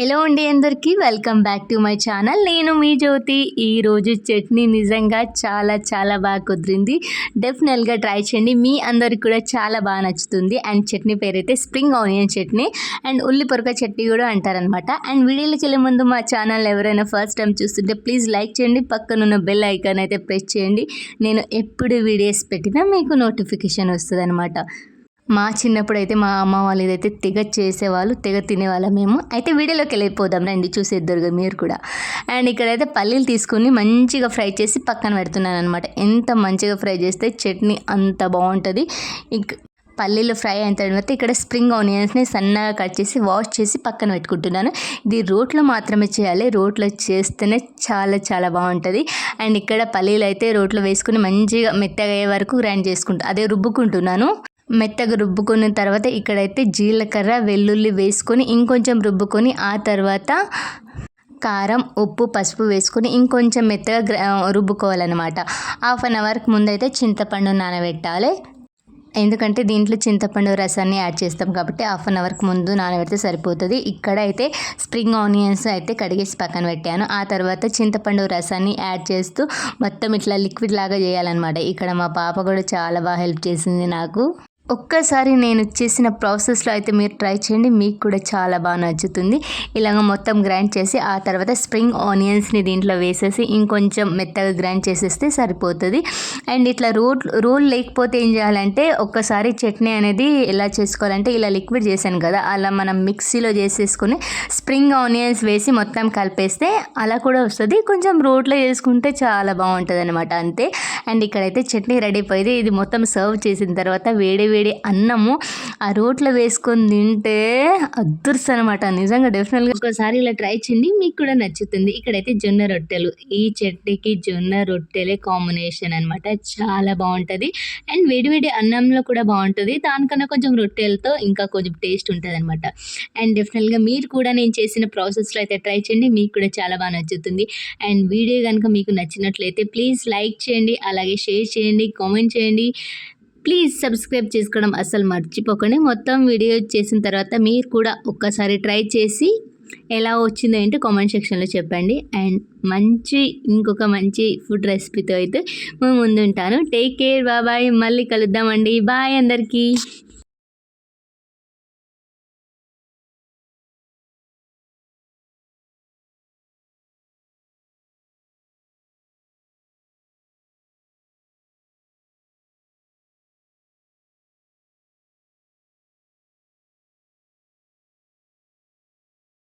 Hello అండి అందరికీ welcome back to my channel నేను మీ జ్యోతి. ఈరోజు చట్నీ నిజంగా చాలా చాలా బాగా కుదిరింది. డెఫినెట్గా ట్రై చేయండి. మీ అందరికి కూడా చాలా బాగా నచ్చుతుంది. అండ్ చట్నీ పేరైతే స్ప్రింగ్ ఆనియన్ చట్నీ. అండ్ ఉల్లి పొరక చట్నీ కూడా అంటారనమాట అండ్ వీడియోలోకి వెళ్ళే ముందు మా ఛానల్ ఎవరైనా ఫస్ట్ టైం చూస్తుంటే ప్లీజ్ లైక్ చేయండి. పక్కనున్న బెల్ ఐకాన్ అయితే ప్రెస్ చేయండి. నేను ఎప్పుడు వీడియోస్ పెట్టినా మీకు నోటిఫికేషన్ వస్తుంది మా చిన్నప్పుడు అయితే మా అమ్మ వాళ్ళు ఏదైతే తెగ చేసేవాళ్ళు తెగ తినేవాళ్ళం మేము. అయితే వీడియోలోకి వెళ్ళిపోదాం. రండి చూసేద్దరుగా మీరు కూడా. అండ్ ఇక్కడైతే పల్లీలు తీసుకొని మంచిగా ఫ్రై చేసి పక్కన పెడుతున్నాను అనమాట ఎంత మంచిగా ఫ్రై చేస్తే చట్నీ అంత బాగుంటుంది. ఇంక పల్లీలు ఫ్రై అయిన తర్వాత ఇక్కడ స్ప్రింగ్ ఆనియన్స్ని సన్నగా కట్ చేసి వాష్ చేసి పక్కన పెట్టుకుంటున్నాను. ఇది రోట్లో మాత్రమే చేయాలి. రోట్లో చేస్తేనే చాలా చాలా బాగుంటుంది. అండ్ ఇక్కడ పల్లీలు అయితే రోట్లో వేసుకుని మంచిగా మెత్తగా అయ్యే వరకు గ్రైండ్ చేసుకుంటా అదే రుబ్బుకుంటున్నాను. మెత్తగా రుబ్బుకున్న తర్వాత ఇక్కడైతే జీలకర్ర వెల్లుల్లి వేసుకొని ఇంకొంచెం రుబ్బుకొని ఆ తర్వాత కారం ఉప్పు పసుపు వేసుకొని ఇంకొంచెం మెత్తగా రుబ్బుకోవాలన్నమాట. హాఫ్ అన్ అవర్కి ముందైతే చింతపండు నానబెట్టాలి. ఎందుకంటే దీంట్లో చింతపండు రసాన్ని యాడ్ చేస్తాం కాబట్టి హాఫ్ అన్ అవర్కి ముందు నానబెడితే సరిపోతుంది. ఇక్కడ అయితే స్ప్రింగ్ ఆనియన్స్ అయితే కడిగేసి పక్కన పెట్టాను. ఆ తర్వాత చింతపండు రసాన్ని యాడ్ చేస్తూ మొత్తం ఇట్లా లిక్విడ్ లాగా చేయాలన్నమాట. ఇక్కడ మా పాప కూడా చాలా బాగా హెల్ప్ చేసింది నాకు. ఒక్కసారి నేను చేసిన ప్రాసెస్లో అయితే మీరు ట్రై చేయండి. మీకు కూడా చాలా బాగా నచ్చుతుంది. ఇలాగ మొత్తం గ్రైండ్ చేసి ఆ తర్వాత స్ప్రింగ్ ఆనియన్స్ని దీంట్లో వేసేసి ఇంకొంచెం మెత్తగా గ్రైండ్ చేసేస్తే సరిపోతుంది. అండ్ ఇట్లా రోల్ రోల్ లేకపోతే ఏం చేయాలంటే ఒక్కసారి చట్నీ అనేది ఎలా చేసుకోవాలంటే ఇలా లిక్విడ్ చేశాను కదా అలా మనం మిక్సీలో చేసేసుకొని స్ప్రింగ్ ఆనియన్స్ వేసి మొత్తం కలిపేస్తే అలా కూడా వస్తుంది. కొంచెం రోట్లో చేసుకుంటే చాలా బాగుంటుంది అనమాట అంతే. అండ్ ఇక్కడైతే చట్నీ రెడీ అయిపోయింది ఇది మొత్తం సర్వ్ చేసిన తర్వాత వేడి వేడి అన్నము ఆ రోట్లో వేసుకొని తింటే అదృష్టం అనమాట నిజంగా డెఫినెట్గా ఒకసారి ఇలా ట్రై చేయండి మీకు కూడా నచ్చుతుంది. ఇక్కడైతే జొన్న రొట్టెలు. ఈ చట్నీకి జొన్న రొట్టెలే కాంబినేషన్ అనమాట చాలా బాగుంటుంది. అండ్ వేడివేడి అన్నంలో కూడా బాగుంటుంది. దానికన్నా కొంచెం రొట్టెలతో ఇంకా కొంచెం టేస్ట్ ఉంటుంది అనమాట అండ్ డెఫినెట్గా మీరు కూడా నేను చేసిన ప్రాసెస్లో అయితే ట్రై చేయండి. మీకు కూడా చాలా బాగా నచ్చుతుంది. అండ్ వీడియో కనుక మీకు నచ్చినట్లయితే ప్లీజ్ లైక్ చేయండి. అలా అలాగే షేర్ చేయండి కామెంట్ చేయండి. ప్లీజ్ సబ్స్క్రైబ్ చేసుకోవడం అసలు మర్చిపోకండి. మొత్తం వీడియో చేసిన తర్వాత మీరు కూడా ఒక్కసారి ట్రై చేసి ఎలా వచ్చిందో ఏంటో కామెంట్ సెక్షన్లో చెప్పండి. అండ్ మంచి ఇంకొక మంచి ఫుడ్ రెసిపీతో అయితే మేము ముందుంటాను. టేక్ కేర్ బాబాయ్ మళ్ళీ కలుద్దామండి. బాయ్ అందరికీ.